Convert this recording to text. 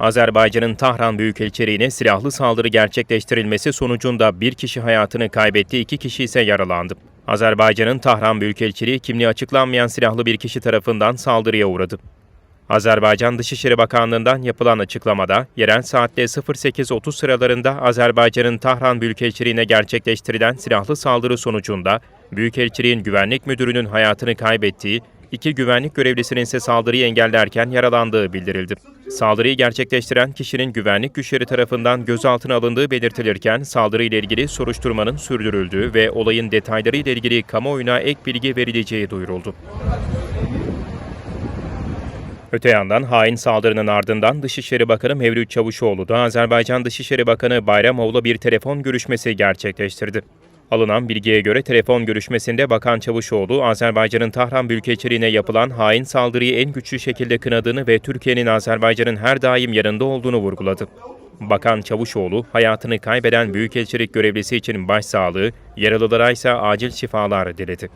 Azerbaycan'ın Tahran Büyükelçiliğine silahlı saldırı gerçekleştirilmesi sonucunda bir kişi hayatını kaybetti, iki kişi ise yaralandı. Azerbaycan'ın Tahran Büyükelçiliği kimliği açıklanmayan silahlı bir kişi tarafından saldırıya uğradı. Azerbaycan Dışişleri Bakanlığı'ndan yapılan açıklamada, yerel saatte 08.30 sıralarında Azerbaycan'ın Tahran Büyükelçiliğine gerçekleştirilen silahlı saldırı sonucunda Büyükelçiliğin güvenlik müdürünün hayatını kaybettiği, iki güvenlik görevlisinin ise saldırıyı engellerken yaralandığı bildirildi. Saldırıyı gerçekleştiren kişinin güvenlik güçleri tarafından gözaltına alındığı belirtilirken saldırıyla ilgili soruşturmanın sürdürüldüğü ve olayın detayları ile ilgili kamuoyuna ek bilgi verileceği duyuruldu. Öte yandan hain saldırının ardından Dışişleri Bakanı Mevlüt Çavuşoğlu da Azerbaycan Dışişleri Bakanı Bayramov'la bir telefon görüşmesi gerçekleştirdi. Alınan bilgiye göre telefon görüşmesinde Bakan Çavuşoğlu, Azerbaycan'ın Tahran Büyükelçiliğine yapılan hain saldırıyı en güçlü şekilde kınadığını ve Türkiye'nin Azerbaycan'ın her daim yanında olduğunu vurguladı. Bakan Çavuşoğlu, hayatını kaybeden Büyükelçilik görevlisi için başsağlığı, yaralılara ise acil şifalar diledi.